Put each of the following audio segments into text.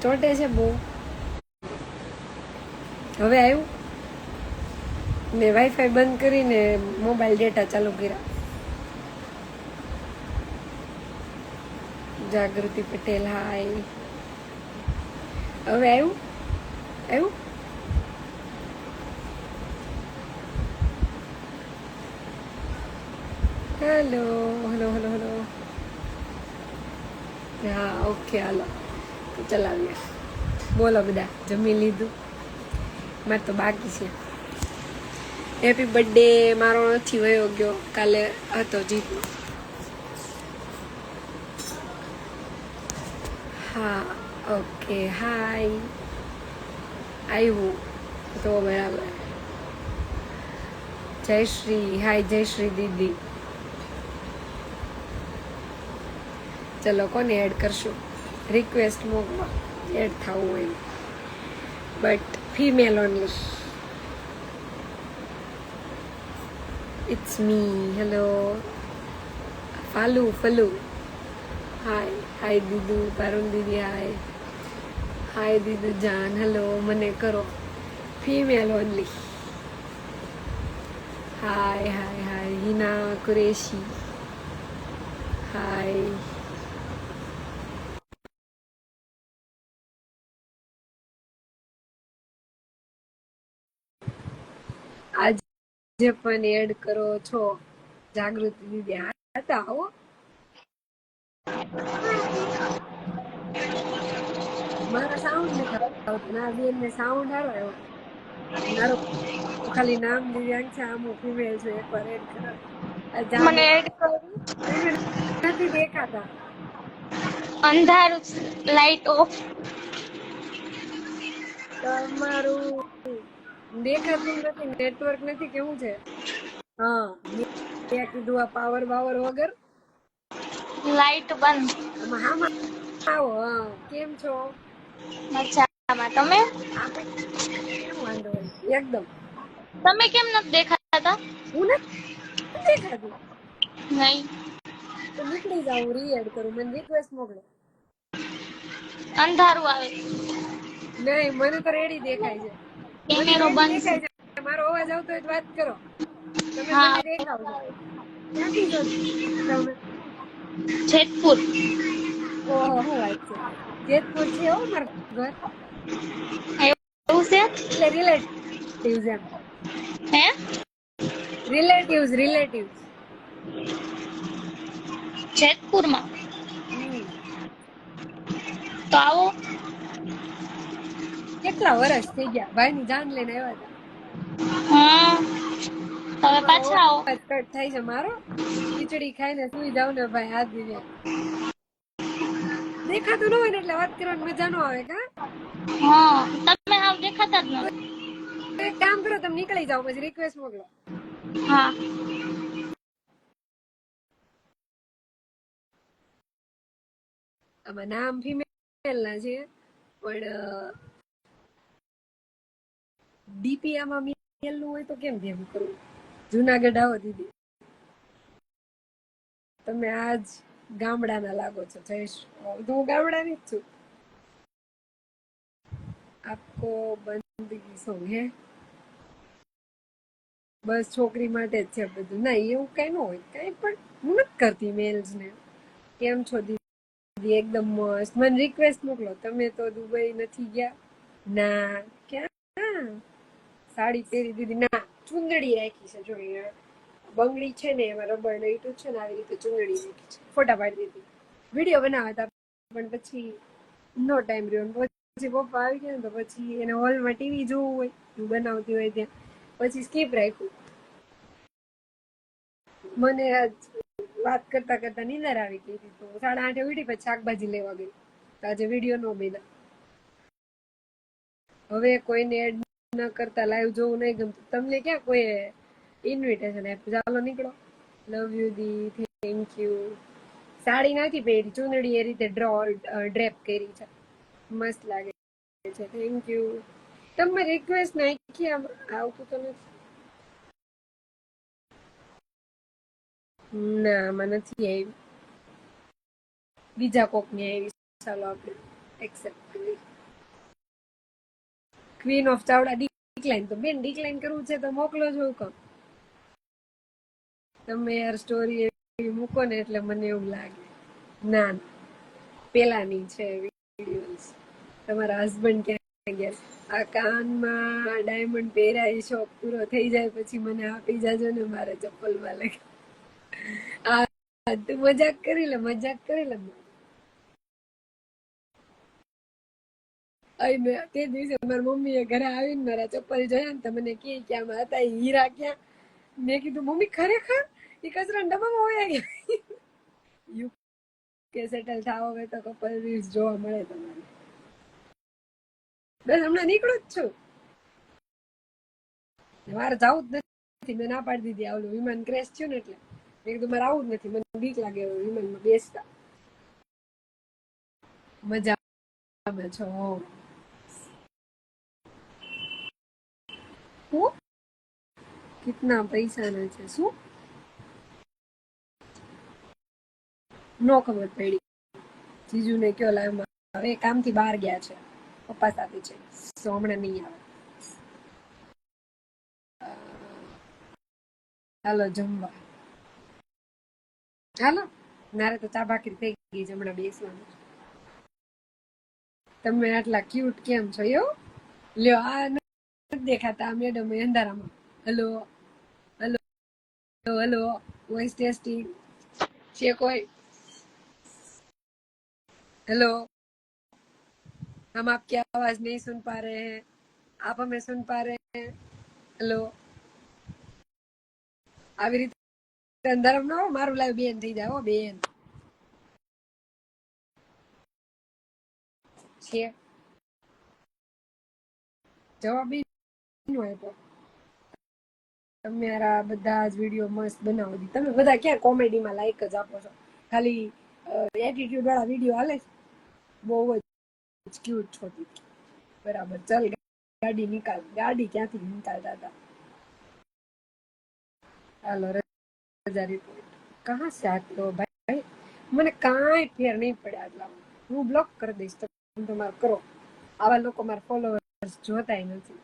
ચોટે છે બહુ. હવે આવ્યું મેં વાઈફાઈ બંધ કરીને મોબાઈલ ડેટા ચાલુ કર્યા. જાગૃતિ પટેલ હાય હવે આવ્યું આવ્યું હેલો હલો હલો હલો હા ઓકે હાલો. ચલાવીએ. બોલો બધા, જમી લીધું? મારે તો બાકી છે. હેપી બર્થડે મારો નથી વયો ગયો, કાલે હતો જીતનો. હા, ઓકે, હાય. આવ્યું તો બરાબર. જય શ્રી, હાય, જય શ્રી દીદી. ચલો, કોને એડ કરશું? રિક્વેસ્ટ મોકવા એડ થવું હોય but female only it's me hello ફાલુ ફલુ હાય હાય દીદુ પારુણ દીદી હાય હાય દીદુ જાન હેલો મને કરો female only hi hi hi Hina Qureshi hi આજે પણ એડ કરો છો જાગૃતિ દીદી હા. આવો મારા સાઉન્ડ ને ખરાબ ના બેન ને સાઉન્ડ હારો આવ્યો મારો ખાલી નામ દિવ્યાંગ છે આમ ફિમેલ છે એકવાર એડ કરો. મને એડ કરો. નથી દેખાતા. અંધારું લાઈટ ઓફ તમારું દેખાતું નથી નેટવર્ક નથી કેવું છે? હા મેં કીધું આ પાવર બાવર વગર. લાઈટ બંધ. આવો હા. કેમ છો? મજામાં. તમે? વાંધો એકદમ. તમે કેમ નથી દેખાતા? હું નથી દેખાતી. નહીં. તો નીકળી જાઉં રીએડ કરું. મને રિક્વેસ્ટ મોકલો. અંધારું આવે. નહીં મને તો રેડી દેખાય છે. કેમેરો બંધ છે. મારો અવાજ આવતો હોય તો વાત કરો. તમે મને દેખાવ ક્યાંથી છો? તમે? જેતપુર. ઓહો શું વાત છે. જેતપુર છે હો મારું ઘર. એવું છે? એટલે રિલેટિવ્સ એમ. હે? રિલેટિવ્સ રિલેટિવ્સ જેતપુરમાં? તો આવો. કેટલા વર્ષ થઈ ગયા? ભાઈની જાન લઈને આવ્યા હતા. તમે પાછા આવો. કટ થાય છે મારો. ખીચડી ખાઈને સુઈ જાવ ને ભાઈ હાથ દીધે દેખાતું ન હોય ને એટલે વાત કરવાની મજા ન આવે કા? હા તમે હાવ દેખાતા જ ન એક કામ કરો તમે નીકળી જાઓ પછી રિક્વેસ્ટ મોકલો. હા. આમાં નામ ફિમેલ ના છે પણ ડીપી આમાં હોય તો કેમ ધ્યાન કરવું? જુનાગઢ આવો દીદી. તમે આજ ગામડાના લાગો છો, જયેશ. તો હું ગામડાની જ છું. આપકો બંદગી સોંગ હે? બસ છોકરી માટે જ છે બધું. ના, એવું કઈ ન હોય. કઈ પણ હું નથી કરતી મેલ્સ ને. કેમ છો દીદી? એકદમ મસ્ત. મને રિક્વેસ્ટ મોકલો. તમે તો દુબઈ નથી ગયા? ના. ક્યાં? સાડી પહેરી દીધી. ના, ચુંદડી રાખી છે જો બંગડી છે ને એમાં રબર લઈટું છે ને આવી રીતે ચુંદડી રાખી છે. ફોટા પાડી દીધી. વીડિયો બનાવ્યા હતા. પણ પછી નો ટાઈમ રહ્યો પછી પપ્પા આવી ગયા ને તો પછી એને હોલમાં ટીવી જોવું હોય હું બનાવતી હોય ત્યાં. પછી સ્કીપ રાખ્યું. મને આજ વાત કરતા કરતા નીંદર આવી ગઈ હતી. તો સાડા આઠે ઉઠી પછી શાકભાજી લેવા ગઈ. તો આજે વીડિયો નો બન્યા હવે કોઈને એડ ન કરતા લાઈવ જોવું નહીં ગમતું. તમને ક્યાં કોઈ ઇન્વિટેશન આપ્યું? ચાલો નીકળો. લવ યુ દી. થેન્ક યુ સાડી નથી પહેરી. ચૂંદડી એ રીતે ડ્રો ડ્રેપ કરી છે. મસ્ત લાગે છે. થેન્ક યુ તમે રિક્વેસ્ટ નાખી આવતું તો નથી? ના, આમાં નથી આવી. બીજા કોકની આવી. ચાલો આપણે accept queen of Chavda decline તો ડિક્લાઇન કરવું છે તો મોકલો છો કહો તમે યાર સ્ટોરી એવી મૂકો ને એટલે મને એવું લાગે. ના. પેલાની છે વિડીયોઝ તમારા હસબન્ડ ક્યાં ગયા? આ કાનમાં ડાયમંડ પહેરાય શોખ પૂરો થઈ જાય પછી મને આપી જાજો ને મારે ચપ્પલમાં લાગે આ તું મજાક કરી લે, મજાક કરી લે. મેં તે દિવસે મારા મમ્મીએ ઘરે આવીને મારા ચપ્પલ જોયા ને તમને મને કે આમાં હતા હીરા ક્યાં? મેં કીધું, મમ્મી, ખરેખર? એ કચરા ડબ્બામાં હોય કે સેટલ થાવ હવે તો કપલ રીલ્સ જોવા મળે તમારે. બસ, હમણાં નીકળું જ છું. મારે જવું જ નથી, મેં ના પાડી દીધી આવલું વિમાન ક્રેશ થયું ને એટલે. મેં કીધું, મારે આવું જ નથી, મને બીક લાગે વિમાનમાં બેસતા. મજામાં છો. હું કેટલા પૈસાના છે, શું? નો ખબર પડી. જીજુને કયો લાવ હવે કામથી બહાર ગયા છે. પપ્પા સાથે છે. સો હમણાં નહીં આવે. હાલો, જમવા. હાલો, મારે તો ચા ભાખરી થઈ ગઈ છે હમણાં બેસવાનું. તમે આટલા ક્યુટ કેમ છો, એવું? લ્યો, આ દેખાતા આ મેડમ અંધારામાં hello hello hello voice testing છે કોઈ हेलो हम आपकी आवाज नहीं सुन पा रहे हैं आप हमें सुन पा रहे हैं हेलो આવી રીતે અંધારામ ના હો મારું લાઈવ બેન થઈ જાય હો બેન છે જવાબ આપ્યો. બધા જ વીડિયો મસ્ત બનાવો દી તમે બધા ક્યાં કોમેડીમાં લાઈક જ આપો છો? ખાલી એટીટ્યુડ વાળા વીડિયો હાલે છે? બહુ જ ક્યુટ છો બરાબર, ચાલ ગાડી નિકાલ. ગાડી ક્યાંથી નિકાલતા હતા? હાલો, રજા રિપોર્ટ કહા સે આટલો ભાઈ? મને કાંઈ ફેર નહીં પડે આટલા હું બ્લોક કરી દઈશ. તમે તમારે કરો. આવા લોકો મારા ફોલોવર્સ જોતાય નથી.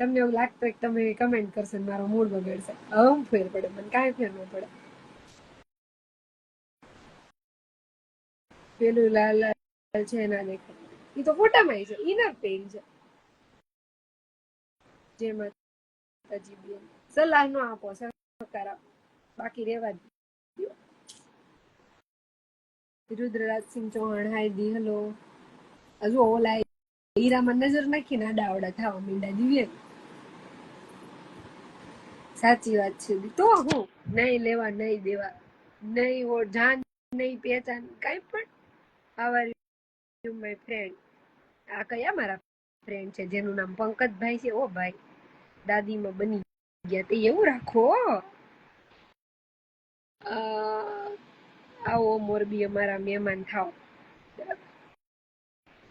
તમને એવું લાગતું કે તમે કમેન્ટ કરશો મારો મૂડ બગડશે. હવે ફેર પડે, મને કાંઈ ફેર ન પડે. પેલું લાલ લાલ છે એના દેખાય. એ તો ફોટામાં છે ઇનર પેઇન છે. જે માતાજી બેન. સલાહ નો આપો, સહકાર આપો. બાકી રેવા દો. રુદ્રરાજસિંહ ચૌહાણ હાય દી હલો હજુ ઓલા હીરામાં નજર નાખીને આડાવડા થવા મીંડા દિવ્ય સાચી વાત છે. તો હું નહીં લેવા, નહીં દેવા, નહીં ઓ, જાન, નહીં પહેચાન, કઈ પણ. આવા યુ માય ફ્રેન્ડ આ કયા મારા ફ્રેન્ડ છે? જેનું નામ પંકજભાઈ છે. ઓ ભાઈ, દાદીમાં બની ગયા તે એવું રાખો. આવો મોરબી અમારા મહેમાન થાવ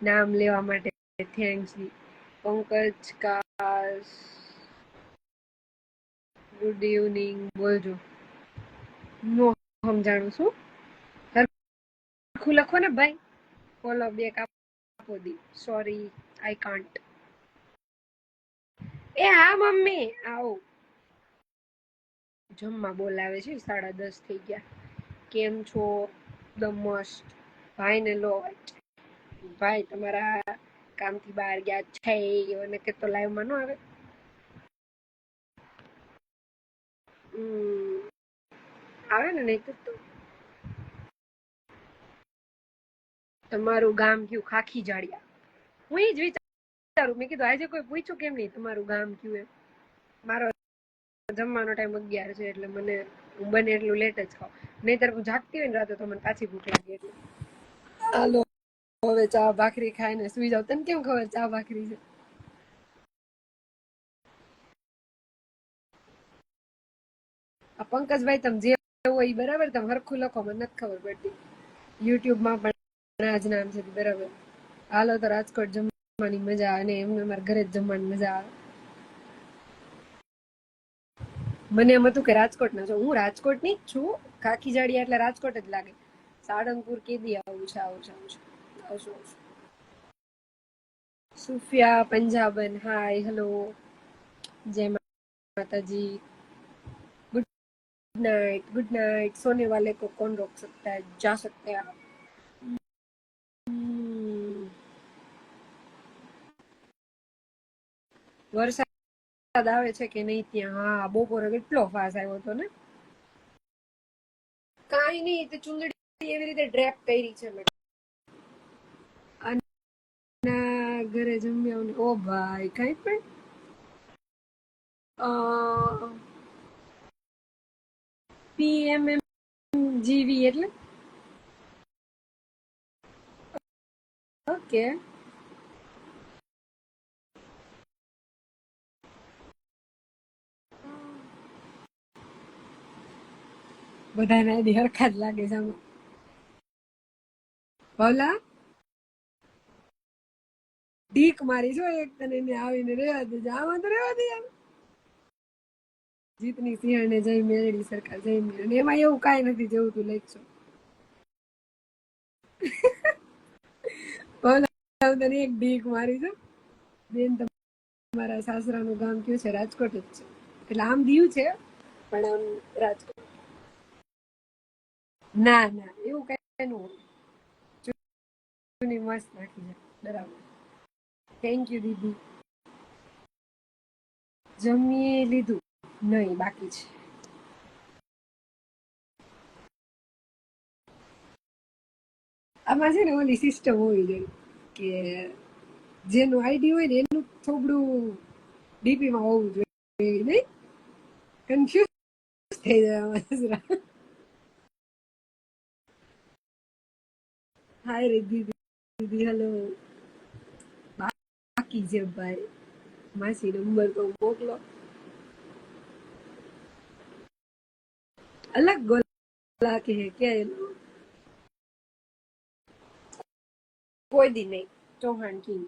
નામ લેવા માટે થેન્ક્સ પંકજ કાસ ગુડ ઇવનિંગ. બોલજો નો સમજાણું છું. સરખું લખો ને ભાઈ. ફોલો બેક આપો દી. સોરી આઈ કાન્ટ એ હા, મમ્મી. આવો. જમવા બોલાવે છે. સાડા દસ થઈ ગયા. કેમ છો? ધ મસ્ત ભાઈ ને લો. ભાઈ તમારા કામથી બહાર ગયા છે. અને કે તો લાઈવમાં ન આવે. આવે ને નહીં તો તમારું ગામ કયું ખાખી જાડિયા. હું એ જ વિચારું. મેં કીધું, આજે કોઈ પૂછ્યું કેમ નહીં તમારું ગામ કયું એમ. મારો જમવાનો ટાઈમ અગિયાર છે એટલે મને, હું બને એટલું લેટ જ ખાઉં. નહીતર હું જાગતી હોય ને રાતે તો મને પાછી ભૂખ લાગે એટલે. હાલો, હવે ચા ભાખરી ખાઈને સુઈ જાવ તને કેમ ખબર ચા ભાખરી છે? આ પંકજભાઈ તમે જે હોય બરાબર, તમે હરખું લખો, મને નથી ખબર પડતી. યુટ્યુબમાં પણ આ નામ છે બરાબર. હાલો તો રાજકોટ જમવાની મજા અને એમને મારા ઘરે જમવાની મજા આવે. મને એમ હતું કે રાજકોટ ના છું હું રાજકોટની જ છું કાકી જાડિયા એટલે રાજકોટ જ લાગે. સાળંગપુર કેદી આવું છે આવું છે આવું છે. આવશું આવશું સુફિયા, પંજાબન, હાય હેલો જય માતાજી. नाइट गुड नाइट सोने वाले को कौन रोक सकता है जा सकते हैं आप हम्म। વરસાદ આવે છે કે નહીં ત્યાં હા બપોરે કેટલો ફાસ આવ્યો હતો ને કાંઈ નહીં તે ચુંદડી એવી રીતે ડ્રેપ કરી છે મેં અને ઘરે જમ્યા ને ઓ ભાઈ કાંઈ પણ પીએમએમ જીવી એટલે? ઓકે બધાને આની હરખા જ લાગે છે ભલા ઢીક મારી છો એક તને એને આવીને રહેવા દેજો. આમાં તો રહેવા દે આમ જીતની સિંહણને જય મેળડી સરકાર જઈ મેળડી એમાં એવું કાંઈ નથી, જેવું તું લખશો તને એક ડીક મારી છું. બેન, તમારા સાસરાનું ગામ કયું છે? રાજકોટ જ છે. એટલે આમ દીવ છે, પણ આમ રાજકોટ. ના ના, એવું કઈ નું મસ્ત નાખી જાય બરાબર. થેન્ક યુ દીદી. જમીએ લીધું. નહીં, બાકી છે. આમાં છે ને ઓલી સિસ્ટમ હોવી જોઈએ કે જેનું આઈડી હોય ને એનું થોડું ડીપીમાં હોવું જોઈએ, નહીં? કન્ફ્યુઝ થઈ જાય આમાં હાય રિદ્ધિ દીદી હેલો બાકી છે ભાઈ. માસી નંબર તો મોકલો. અલગ ગોલા કે હે क्या ये लोग કોઈ દી નહીં Chauhan king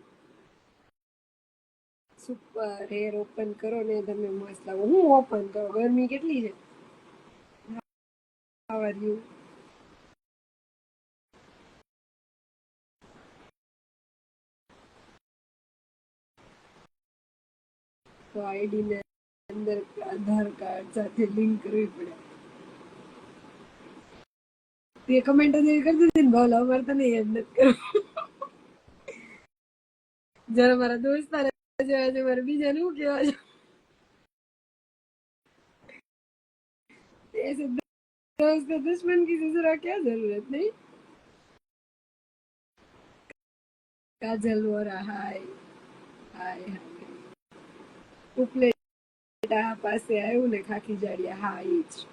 super hair open કરો ને તમે મસ્ત લાગો હું ઓપન કરો ગરમી કેટલી છે હાવ આર યુ તો આઈડી ને અંદર આધાર કાર્ડ સાથે લિંક કરવી પડે તે કમેન્ટ જ એવી કરી દીધી ને ભાવલો અમારે તને યાદ નથી કરવું જરા મારા દોસ્તાર જેવા છે મારે બીજાને શું કહેવા છે ऐसे दोस्त का दुश्मन की ससुरा क्या जरूरत नहीं काजल वोरा हाय હાય હાય ઉપલેટા પાસે આવ્યું ને ખાખી જાડિયા હા એ જ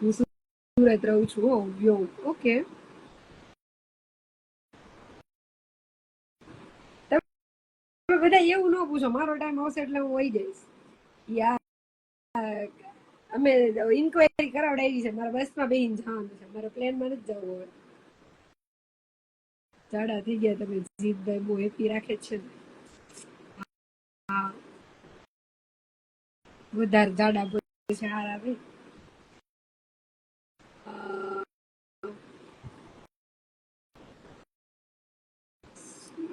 હું સુરત રહું છું હો ઓકે તમે બધા એવું ન પૂછો મારો ટાઈમ આવશે એટલે હું વહી જઈશ યાર અમે ઇન્કવાયરી કરાવડાવી છે મારા બસમાં બેહીને જવાનું છે મારે પ્લેનમાં નથી જવું હવે જાડા થઈ ગયા તમે જીતભાઈ બહુ હેપી રાખે છે ને હા વધારે જાડા બોલે છે હારા ભાઈ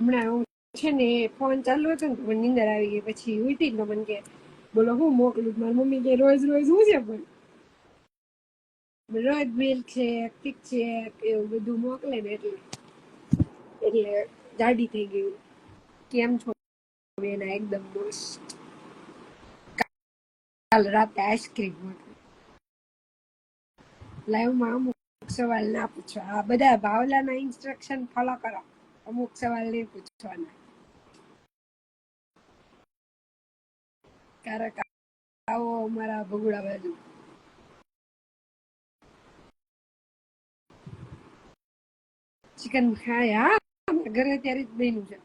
હમણાં હું છે ને ફોન ચાલુ હતો ને મને નીંદર આવી ગઈ. પછી ઉઠી તો મને કે, બોલો હું મોકલું? મારી મમ્મી કે રોજ રોજ હું છે પણ રોજ મિલ્ક છે, ઠીક છે, એવું બધું મોકલે ને એટલે. એટલે જાડી થઈ ગયું કેમ છો એના એકદમ મસ્ત. કાલ રાતે આઈસ્ક્રીમ મોકલી લાઈવમાં અમુક સવાલ ના પૂછો આ બધા ભાવલાના ઇન્સ્ટ્રક્શન ફોલો કરો. અમુક સવાલ નહીં પૂછવાના. ક્યારેક આવો અમારા ભગુડા બાજુ. ચિકન ખાય, હા ઘરે ત્યારે જ બન્યું છે.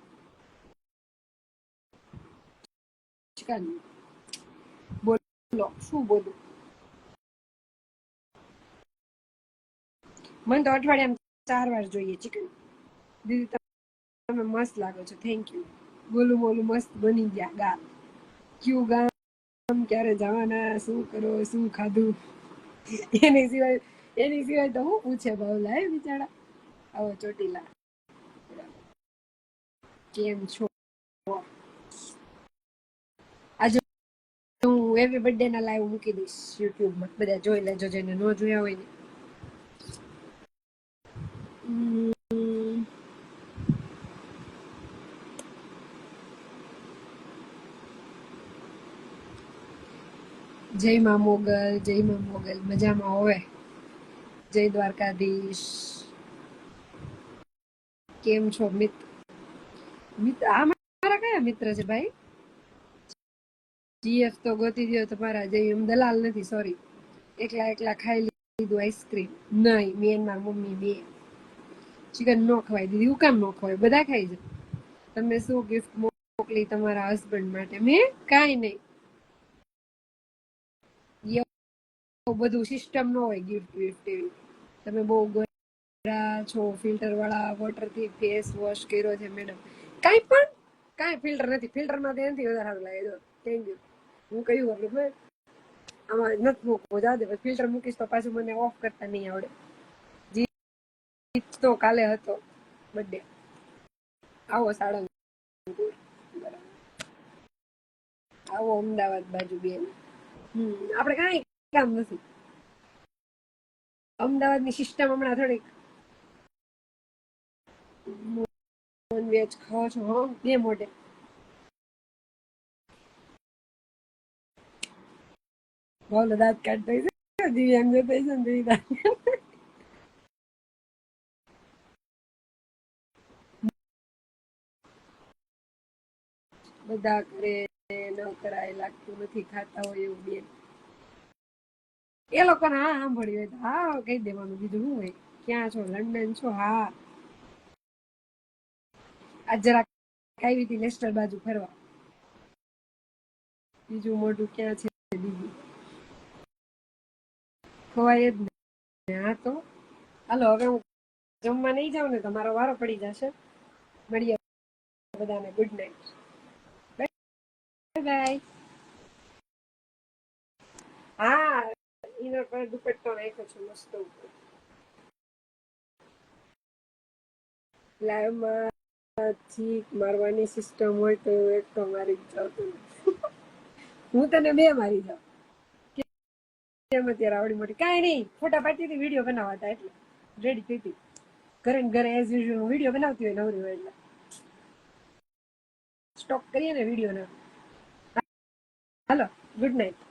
ચિકન બોલો, શું બોલું? મને તો અઠવાડિયામાં ચાર વાર જોઈએ ચિકન દીદી તમે મસ્ત લાગો છો. થેન્ક યુ બોલું બોલું મસ્ત બની ગયા ગાલ. ક્યુ ગામ ક્યારે જવાના, શું કરો, શું ખાધું? એની સિવાય એની સિવાય તો હું પૂછે ભાવલા હે બિચારા? આવો ચોટીલા. કેમ છો? આજે હું એવી બર્થડે ના લાઈવ મૂકી દઈશ યુટ્યુબમાં. બધા જોઈ લેજો, જેને ન જોયા હોય ને. જય માં મોગલ જય માં મોગલ, મજામાં હોવે જય દ્વારકાધીશ. કેમ છો મિત્ર મિત્ર આ મારા કયા મિત્ર છે ભાઈ? જીએફ તો ગોતી દો તમારા જય એમ દલાલ નથી સોરી એકલા એકલા ખાઈ લીધું આઈસ્ક્રીમ નહીં મેન ને મમ્મી બે. ચિકન નો ખવાય દીધી હું કામ નો ખવાય, બધા ખાઈ જાય તમે શું ગિફ્ટ મોકલી તમારા હસબન્ડ માટે? મેં કાંઈ નહીં એવું બધું સિસ્ટમ ન હોય ગિફ્ટ વિફ્ટ એવી. તમે બહુ ગોરા છો ફિલ્ટર વાળા વોટરથી ફેસ વોશ કર્યો છે મેડમ કાંઈ પણ, કાંઈ ફિલ્ટર નથી. ફિલ્ટરમાં તેનાથી વધારે સારું લાગે. થેન્ક યુ હું કહ્યું આપણે ભાઈ આમાં નથી મૂકવું જાદે ફિલ્ટર મૂકીશ તો પાછું મને ઓફ કરતા નહીં આવડે. જીત તો કાલે હતો. બર્થડે આવો સાળંગ. આવો અમદાવાદ બાજુ બેન. હમ, આપણે કાંઈ કામ નથી. અમદાવાદની સિસ્ટમ હમણાં થોડીક નોન વેજ ખાઓ છો, હા, બે બધા કરે ન કરાય, લાગતું નથી ખાતા હોય એવું બેન. એ લોકોને હા સાંભળ્યું હોય હા, કહી દેવાનું. બીજું શું હોય? ક્યાં છો? લંડન છો? હા. આજ જરાક આવી હતી લેસ્ટર બાજુ ફરવા. બીજું મોઢું ક્યાં છે? બીજું. ખવાય જ ને હા તો. હાલો, હવે હું જમવા નહીં જાઉં ને તો મારો વારો પડી જશે. મળીએ બધાને. ગુડ નાઇટ બાય બાય હા ઇનર પર દુપટ્ટો નાખ્યો છે મસ્ત ઉપર લાઈવમાં ચીક મારવાની સિસ્ટમ હોય તો એક તો મારી જ જાઉં તું. હું તને બે મારી જાઉં કેમ આવડી મોટી કાંઈ નહીં ફોટા પાડતી વીડિયો બનાવવા હતા એટલે રેડી થઈ હતી ઘરે ઘરે એઝ યુઝ્યુઅલ હું વીડિયો બનાવતી હોય નવરી હોય એટલે સ્ટોક કરીએ ને વીડિયો ના હાલો ગુડ નાઇટ